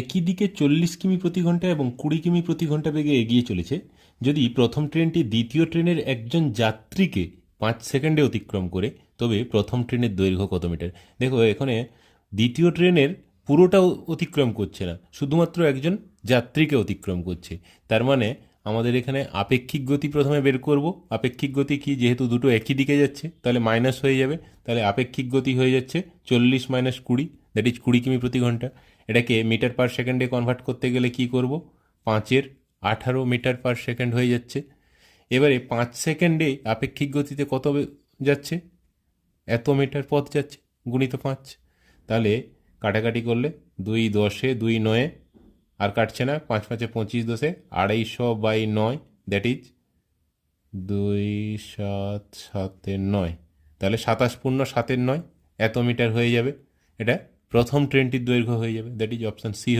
একই দিকে চল্লিশ কিমি প্রতি ঘণ্টা এবং কুড়ি কিমি প্রতি ঘণ্টা বেগে এগিয়ে চলেছে, যদি প্রথম ট্রেনটি দ্বিতীয় ট্রেনের একজন যাত্রীকে পাঁচ সেকেন্ডে অতিক্রম করে, তবে প্রথম ট্রেনের দৈর্ঘ্য কত মিটার? দেখো, এখানে দ্বিতীয় ট্রেনের পুরোটা অতিক্রম করছে না, শুধুমাত্র একজন যাত্রীকে অতিক্রম করছে। তার মানে আমাদের এখানে আপেক্ষিক গতি প্রথমে বের করব। আপেক্ষিক গতি কি? যেহেতু দুটো একই দিকে যাচ্ছে, তাহলে মাইনাস হয়ে যাবে, তাহলে আপেক্ষিক গতি হয়ে যাচ্ছে চল্লিশ মাইনাস কুড়ি। দ্যাট ইজ কুড়ি কিমি প্রতি ঘণ্টা। এটাকে মিটার পার সেকেন্ডে কনভার্ট করতে গেলে কি করব? পাঁচের আঠারো মিটার পার সেকেন্ড হয়ে যাচ্ছে। এবারে পাঁচ সেকেন্ডে আপেক্ষিক গতিতে কত যাচ্ছে? এত মিটার পথ যাচ্ছে, গুণিত পাঁচ। তাহলে কাটাকাটি করলে দুই দশে দুই নয়ে, আর কাটছে না, পাঁচ পাঁচে পঁচিশ দশে আড়াইশো বাই নয় দ্যাট ইজ দুই সাত সাতের নয়। তাহলে সাতাশ পূর্ণ সাতের নয়, এত মিটার হয়ে যাবে। এটা প্রথম ট্রেনটির দৈর্ঘ্য হয়ে যাবে দ্যাট ইজ অপশান সি হয়ে